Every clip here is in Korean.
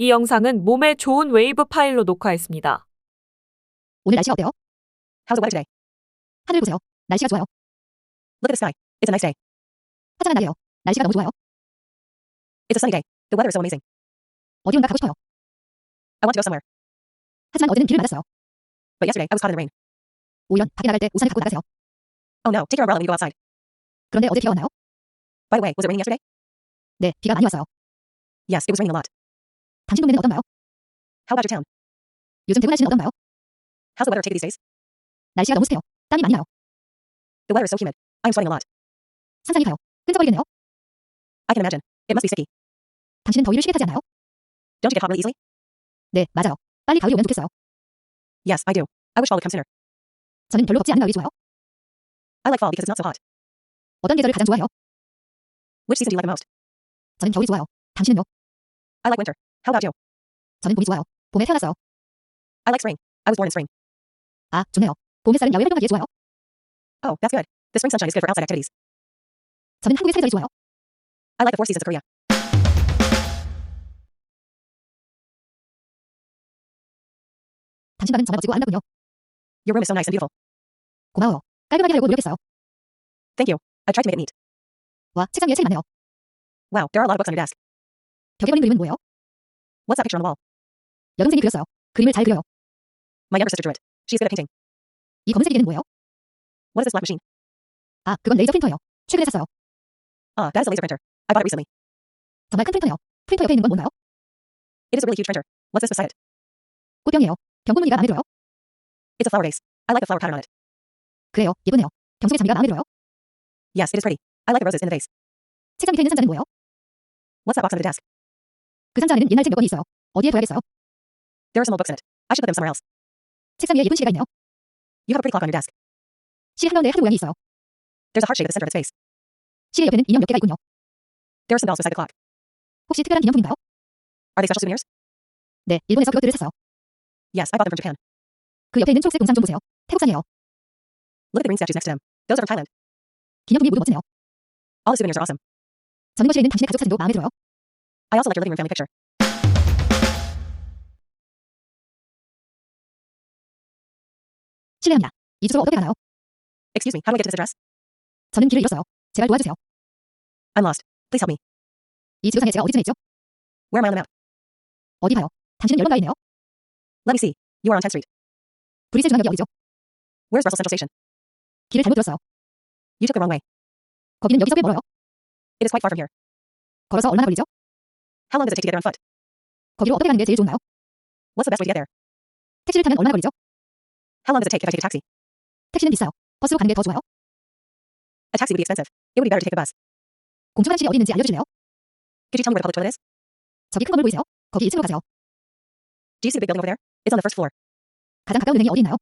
이 영상은 몸에 좋은 웨이브 파일로 녹화했습니다. 오늘 날씨가 어때요? How's the weather today? 하늘 보세요. 날씨가 좋아요. Look at the sky. It's a nice day. 화창한 날이에요. 날씨가 너무 좋아요. It's a sunny day. The weather is so amazing. 어디론가 가고 싶어요. I want to go somewhere. 하지만 어제는 비를 맞았어요. But yesterday, I was caught in the rain. 오히려 밖에 나갈 때 우산을 갖고 나가세요. Oh no, take your umbrella when you go outside. 그런데 어제 비가 왔나요? By the way, was it raining yesterday? 네, 비가 많이 왔어요. Yes, it was raining a lot. 당신 동네는 어떤가요? How about your town? 요즘 대구 날씨는 어떤가요? How's the weather take these days? 날씨가 너무 습해요. 땀이 많이 나요. The weather is so humid. I'm sweating a lot. 상상이 가요. 끈적거리겠네요. I can imagine. It must be sticky. 당신은 더위를 쉽게 타지 않나요? Don't you get hot really easily? 네, 맞아요. 빨리 가을이 오면 좋겠어요. Yes, I do. I wish fall would come sooner. 저는 별로 덥지 않은 가을이 좋아요. I like fall because it's not so hot. 어떤 계절을 가장 좋아해요? Which season do you like the most? 저는 겨울이 좋아요. 당신은요? I like winter. How about you? 저는 봄이 좋아요. 봄에 태어났어요. I like spring. I was born in spring. 아, 좋네요. 봄 햇살은 야외 활동하기에 좋아요. Oh, that's good. The spring sunshine is good for outside activities. 저는 한국의 사계절이 좋아요. I like the four seasons of Korea. 당신 방은 정말 멋지고 아름답군요. Your room is so nice and beautiful. 고마워요. 깔끔하게 하려고 노력했어요. Thank you. I tried to make it neat. 와, 책상 위에 책이 많네요. Wow, there are a lot of books on your desk. 벽에 걸린 그림은 뭐예요? What's that picture on the wall? 여동생이 그렸어요. 그림을 잘 그려요. My younger sister drew it. She's good at painting. 이 검은색 기계는 뭐예요? What is this black machine? 아, 그건 레이저 프린터예요. 최근에 샀어요. Ah, that is a laser printer. I bought it recently. 정말 큰 프린터네요. 프린터 옆에 있는 건 뭔가요? It is a really huge printer. What's this beside it? 꽃병이에요. 병꽃무늬가 마음에 들어요? It's a flower vase. I like the flower pattern on it. 그래요. 예쁘네요. 병속의 장미가 마음에 들어요? Yes, it is pretty. I like the roses in the vase. 책상 밑에 있는 상자는 뭐예요? What's that box under the desk? 그 상자 안에는 옛날 책 몇 권이 있어요. 어디에 둬야겠어요? There are some old books in it. I should put them somewhere else. 책상 위에 예쁜 시계가 있네요. You have a pretty clock on your desk. 시계 한가운데 하트 모양이 있어요. There's a heart shape at the center of its face. 시계 옆에는 인형 몇 개가 있군요. There are some bells beside the clock. 혹시 특별한 기념품인가요? Are they special souvenirs? 네, 일본에서 그것들을 샀어요. Yes, I bought them from Japan. 그 옆에 있는 초록색 동상 좀 보세요. 태국산이에요. Look at the green statues next to them. Those are from Thailand. 기념품이 모두 멋지네요. All the souvenirs are awesome. 전는 거실에 있는 당신의 가족 사진도 마음에 들어요. I also like your living room family picture. 실례합니다. 이 주소로 어떻게 가나요? Excuse me, how do I get to this address? 저는 길을 잃었어요. 제발 도와주세요. I'm lost. Please help me. 이 지도상에 제가 어디쯤에 있죠? Where am I on the map? 어디 봐요? 당신은 열번가에 있네요. Let me see. You are on 10th Street. 브리셀 중앙역이 어디죠? Where's Brussels Central Station? 길을 잘못 들었어요. You took the wrong way. 거기는 여기서 꽤 멀어요. It is quite far from here. 걸어서 얼마나 걸리죠? How long does it take to get there on foot? 거기로 어떻게 가는 게 제일 좋나요? What's the best way to get there? 택시를 타면 얼마나 걸리죠? How long does it take if I take a taxi? 택시는 비싸요. 버스로 가는 게 더 좋아요. A taxi would be expensive. It would be better to take the bus. 공중 화장실이 어디 있는지 알려주실래요? Could you tell me where the public toilet is? 저기 큰 건물 보이세요? 거기 1층으로 가세요. Do you see the big building over there? It's on the first floor. 가장 가까운 은행이 어디 있나요?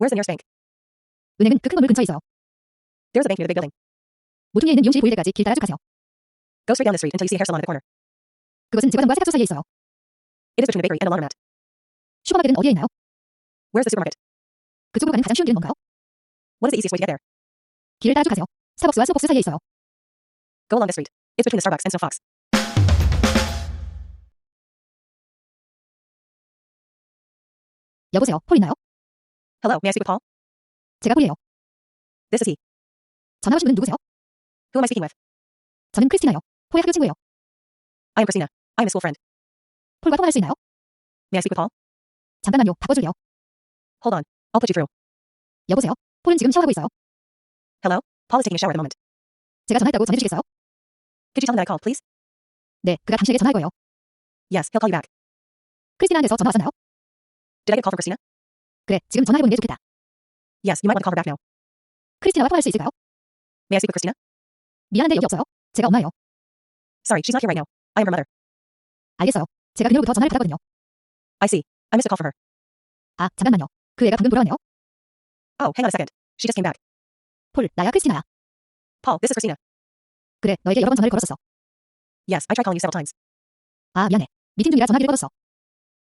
Where's the nearest bank? 은행은 그 큰 건물 근처에 있어요. There's a bank near the big building. 모퉁이에 있는 미용실이 보일 때까지 길 따라 쭉 가세요. Go straight down the street until you see a hair salon at the corner. 그것은 제과점과 세탁소 사이에 있어요. It is between the bakery and a laundromat. 슈퍼마켓은 어디에 있나요? Where's the supermarket? 그쪽으로 가는 가장 쉬운 길은 뭔가요? What is the easiest way to get there? 길을 따라 쭉 가세요. 스타벅스와 스벅스 사이에 있어요. Go along this street. It's between the Starbucks and Snow Fox. 여보세요. 폴 있나요? Hello, may I speak with Paul? 제가 폴이에요. This is he. 전화하신 분은 누구세요? Who am I speaking with? 저는 크리스티나요. 폴의 학교 친구예요. I am Christina. I am a school friend. 폴과 통화할 수 있나요? May I speak with Paul? 잠깐만요. 바꿔줄게요. Hold on. I'll put you through. 여보세요. 폴은 지금 샤워하고 있어요. Paul is taking a shower at the moment. 제가 전화했다고 전해주시겠어요? Could you tell him that I called, please? 네, 그가 당신에게 전화할 거예요. Yes, he'll call you back. 크리스티나한테서 전화 왔었나요? Did I get a call from Christina? 그래, 지금 전화해보는 게 좋겠다. Yes, you might want to call her back now. 크리스티나와 통화할 수 있을까요? May I speak with Christina? 미안한데 여기 없어요. 제가 엄마예요. Sorry, she's not here right now. I am her mother. 알겠어요. 제가 그녀로부터 전화를 받았거든요. I see. I missed a call from her. 아, 잠깐만요. 그 애가 방금 돌아왔네요. Oh, hang on a second. She just came back. 폴, 나야 크리스티나야. Paul, this is Christina. 그래, 너에게 여러 번 전화를 걸었었어. Yes, I tried calling you several times. 아, 미안해. 미팅 중이라 전화기를 꺼뒀어.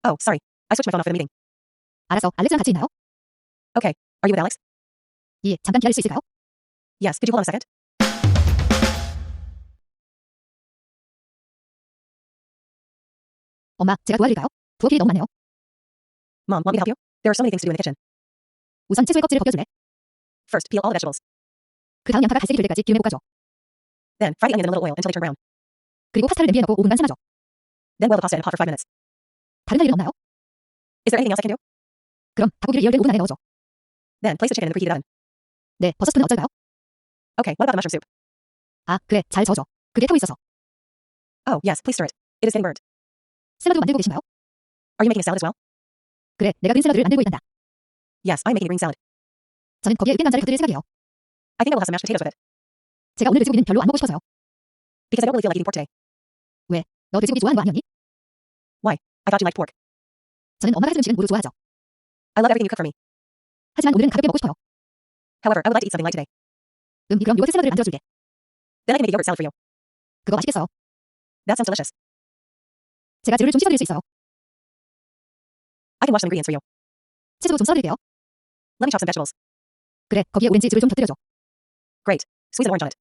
Oh, sorry. I switched my phone off for the meeting. 알았어. 알렉스랑 같이 있나요? Are you with Alex? 예, 잠깐 기다릴 수 있을까요? Yes, could you hold on a second? 엄마, 제가 도와드릴까요? 부엌 일이 너무 많네요. Mom, want me to help you? There are so many things to do in the kitchen. 우선 채소의 껍질을 벗겨줄래? First, peel all the vegetables. 그 다음 양파가 갈색이 될 때까지 기름에 볶아줘. Then, fry the onion in a little oil until they turn brown. 그리고 파스타를 냄비에 넣고 5분간 삶아줘. Then boil the pasta in a pot for 5 minutes. 다른 할 일은 없나요? Is there anything else I can do? 그럼 닭고기를 예열된 오븐 안에 넣어줘. Then, place the chicken in the preheated oven. 네, 버섯은 어쩔까요? Okay, what about the mushroom soup? 아, 그래, 잘 저어줘. 그게 타고 있어서. Oh, yes, please stir it. It is getting burnt. 샐러드 만들고 계신가요? Are you making a salad as well? 그래, 내가 그린 샐러드를 만들고 있단다. Yes, I'm making a green salad. 저는 거기에 으깬 감자를 곁들일 생각이에요. I think I will have some mashed potatoes with it. 제가 오늘 돼지고기는 별로 안 먹고 싶어서요. Because I don't really feel like eating pork today. 너 돼지고기 좋아하는 거 아니었니? I thought you liked pork. 저는 엄마가 해준 음식은 모두 좋아하죠. I love everything you cook for me. 하지만 오늘은 가볍게 먹고 싶어요. However, I would like to eat something light today. 음, 그럼 요거트 샐러드를 만들어줄게. Then I can make a yogurt salad for you. 그거 맛있겠어요. That sounds delicious. 제가 재료를 좀 씻어드릴 수 있어요. I can wash some ingredients for you. 채소도 좀 썰어드릴게요. Let me chop some vegetables. 그래, 거기에 오렌지즙을 좀 곁들여줘. Squeeze an orange on it.